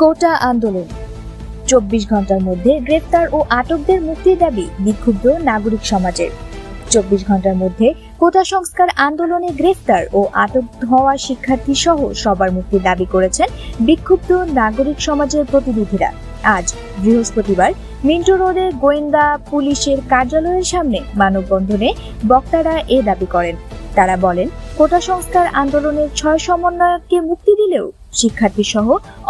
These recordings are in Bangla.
কোটা আন্দোলন। চব্বিশ ঘণ্টার মধ্যে গ্রেফতার ও আটকদের মুক্তির দাবি বিক্ষুব্ধ নাগরিক সমাজের। চব্বিশ ঘণ্টার মধ্যে কোটা সংস্কার আন্দোলনে গ্রেফতার ও আটক হওয়া শিক্ষার্থী সহ সবার মুক্তির দাবি করেছেন বিক্ষুব্ধ নাগরিক সমাজের প্রতিনিধিরা। আজ বৃহস্পতিবার মিন্টো রোডে গোয়েন্দা পুলিশের কার্যালয়ের সামনে মানববন্ধনে বক্তারা এ দাবি করেন। তারা বলেন কোটা সংস্কার আন্দোলনের ছয় সমন্বয়ককে মুক্তি দিলেও শিক্ষার্থী সহ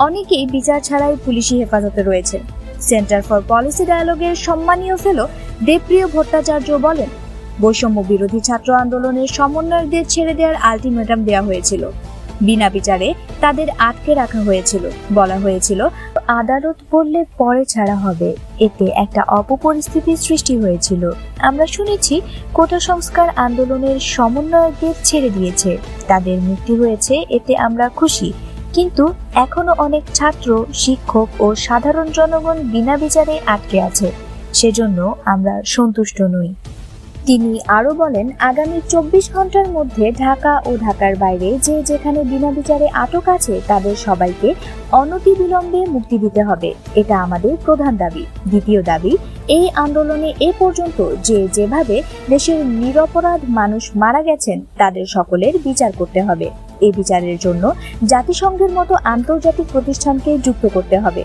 অনেকেই বিচার ছাড়াই পুলিশি হেফাজতে রয়েছেন। সেন্টার ফর পলিসি ডায়ালগের সম্মানীয় ফেলো দেবপ্রিয় ভট্টাচার্য বলেন, বৈষম্য বিরোধী ছাত্র আন্দোলনের সমন্বয়কদের ছেড়ে দেওয়ার আলটিমেটাম দেওয়া হয়েছিল। বিনা বিচারে তাদের আটকে রাখা হয়েছিল। বলা হয়েছিল আদালত বললে পরে ছাড়া হবে। এতে একটা অপপরিস্থিতির সৃষ্টি হয়েছিল। আমরা শুনেছি, কোটা সংস্কার আন্দোলনের সমন্বয়কদের ছেড়ে দিয়েছে। তাদের মুক্তি হয়েছে, এতে আমরা খুশি। কিন্তু এখনও অনেক ছাত্র, শিক্ষক ও সাধারণ জনগণ বিনা বিচারে আটকে আছে। সেজন্য আমরা সন্তুষ্ট নই। তিনি আরও বলেন, আগামী চব্বিশ ঘণ্টার মধ্যে ঢাকা ও ঢাকার বাইরে যে যেখানে বিনা বিচারে আটক আছে, তাদের সবাইকে অনতিবিলম্বে মুক্তি দিতে হবে। এটা আমাদের প্রধান দাবি। দ্বিতীয় দাবি, এই আন্দোলনে এ পর্যন্ত যে যেভাবে দেশের নিরপরাধ মানুষ মারা গেছেন, তাদের সকলের বিচার করতে হবে। এই বিচারের জন্য জাতিসংঘের মতো আন্তর্জাতিক প্রতিষ্ঠানকে যুক্ত করতে হবে।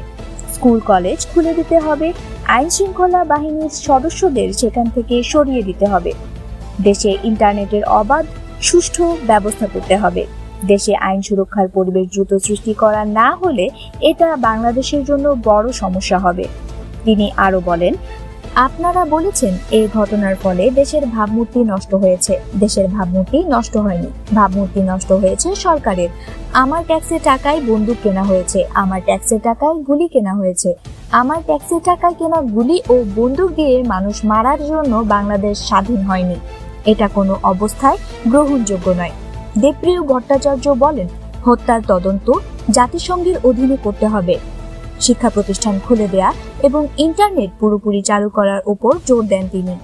স্কুল, কলেজ খুলে দিতে হবে। আইন শৃঙ্খলা বাহিনীর সদস্যদের সেখান থেকে সরিয়ে দিতে হবে। দেশে ইন্টারনেটের অবাধ, সুষ্ঠু ব্যবস্থা করতে হবে। দেশে আইন সুরক্ষার পরিবেশ দ্রুত সৃষ্টি করা না হলে এটা বাংলাদেশের জন্য বড় সমস্যা হবে। তিনি আরও বলেন, আপনারা বলেছেন এই ঘটনার ফলে দেশের ভাবমূর্তি নষ্ট হয়েছে। দেশের ভাবমূর্তি নষ্ট হয়নি। ভাবমূর্তি নষ্ট হয়েছে সরকারের। আমার ট্যাক্সের টাকায় বন্দুক কেনা হয়েছে। আমার ট্যাক্সের টাকায় গুলি কেনা হয়েছে। আমার ট্যাক্সের টাকায় কেনা গুলি ও বন্দুক দিয়ে মানুষ মারার জন্য বাংলাদেশ স্বাধীন হয়নি। এটা কোনো অবস্থায় গ্রহণযোগ্য নয়। দেবপ্রিয় ভট্টাচার্য বলেন, হত্যার তদন্ত জাতিসংঘের অধীনে করতে হবে। শিক্ষা প্রতিষ্ঠান খুলে দেয়া এবং ইন্টারনেট পুরোপুরি চালু করার উপর জোর দেন তিনি।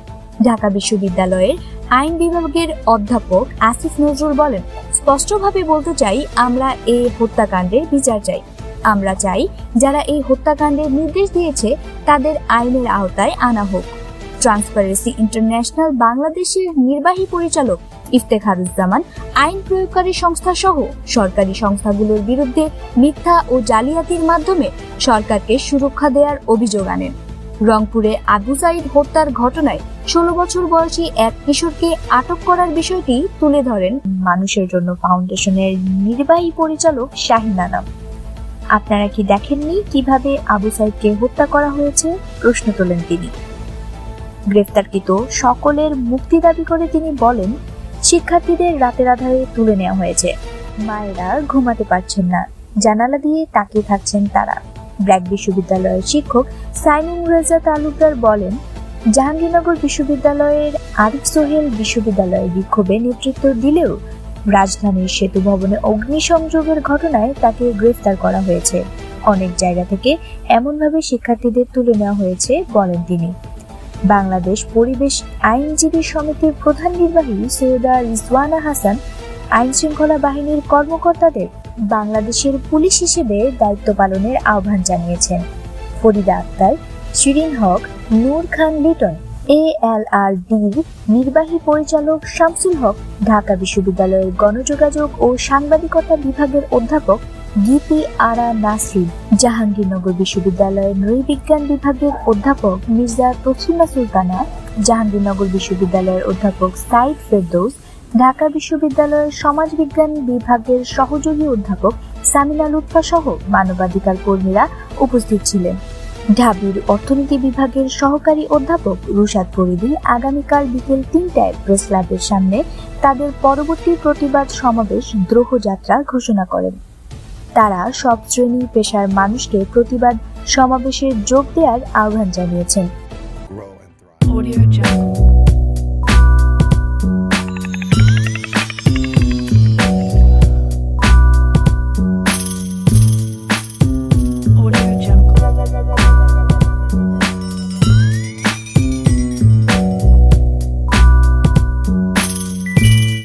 ঢাকা বিশ্ববিদ্যালয়ের আইন বিভাগের অধ্যাপক আসিফ নজরুল বলেন, স্পষ্টভাবে বলতে চাই, আমরা এই হত্যাকাণ্ডের বিচার চাই। আমরা চাই যারা এই হত্যাকাণ্ডের নির্দেশ দিয়েছে তাদের আইনের আওতায় আনা হোক। ট্রান্সপারেন্সি ইন্টারন্যাশনাল বাংলাদেশের নির্বাহী পরিচালক ইফতেখারুজ্জামান আইন প্রয়োগকারী সংস্থা সহ সরকারি সংস্থাগুলোর বিরুদ্ধে মিথ্যা ও জালিয়াতির মাধ্যমে সরকারকে সুরক্ষা দেওয়ার অভিযোগ আনেন। রংপুরে আবু সাইদ হত্যার ঘটনায় ষোলো বছর বয়সী এক কিশোরকে আটক করার বিষয়টি তুলে ধরেন মানুষের জন্য ফাউন্ডেশনের নির্বাহী পরিচালক শাহিন আনাম। আপনারা কি দেখেননি কীভাবে আবু সাইদকে হত্যা করা হয়েছে? প্রশ্ন তোলেন তিনি। গ্রেফতারকৃত সকলের মুক্তি দাবি করে তিনি বলেন, শিক্ষার্থীদের রাতের আধারে তুলে নেওয়া হয়েছে। মায়েরা ঘুমাতে পারছেন না। জানালা দিয়ে তাকিয়ে থাকছেন তারা। ব্র্যাক বিশ্ববিদ্যালয়ের শিক্ষক সাইমুন রেজা তালুকদার বলেন, জাহাঙ্গীরনগর বিশ্ববিদ্যালয়ের আরিফ সোহেল বিশ্ববিদ্যালয়ের বিক্ষোভে নেতৃত্ব দিলেও রাজধানীর সেতু ভবনে অগ্নিসংযোগের ঘটনায় তাকে গ্রেফতার করা হয়েছে। অনেক জায়গা থেকে এমনভাবে শিক্ষার্থীদের তুলে নেওয়া হয়েছে, বলেন তিনি। বাংলাদেশ পরিবেশ আইনজীবী সমিতির প্রধান নির্বাহী সৈয়দা রিজওয়ানা হাসান আইন শৃঙ্খলা বাহিনীর কর্মকর্তাদের বাংলাদেশের পুলিশ হিসেবে দায়িত্ব পালনের আহ্বান জানিয়েছেন। ফরিদা আক্তার, শিরিন হক, নূর খান, লিটন। এ এল আর ডির নির্বাহী পরিচালক শামসুল হক, ঢাকা বিশ্ববিদ্যালয়ের গণযোগাযোগ ও সাংবাদিকতা বিভাগের অধ্যাপক গীতি আরা নাসরিন, জাহাঙ্গীরনগর বিশ্ববিদ্যালয়ের নৃবিজ্ঞান বিভাগের অধ্যাপক মির্জা তসলিমা সুলতানা, জাহাঙ্গীরনগর বিশ্ববিদ্যালয়ের অধ্যাপক সাইদ ফেরদৌস, ঢাকা বিশ্ববিদ্যালয়ের সমাজবিজ্ঞান বিভাগের সহযোগী অধ্যাপক সামিনা লুৎফা সহ মানবাধিকার কর্মীরা উপস্থিত ছিলেন। ঢাবির অর্থনীতি বিভাগের সহকারী অধ্যাপক রুশাদ ফরিদি আগামীকাল বিকেল তিনটায় প্রেস ক্লাবের সামনে তাদের পরবর্তী প্রতিবাদ সমাবেশ দ্রোহযাত্রা ঘোষণা করেন। তারা সব শ্রেণি পেশার মানুষকে প্রতিবাদ সমাবেশে যোগ দেওয়ার আহ্বান জানিয়েছেন।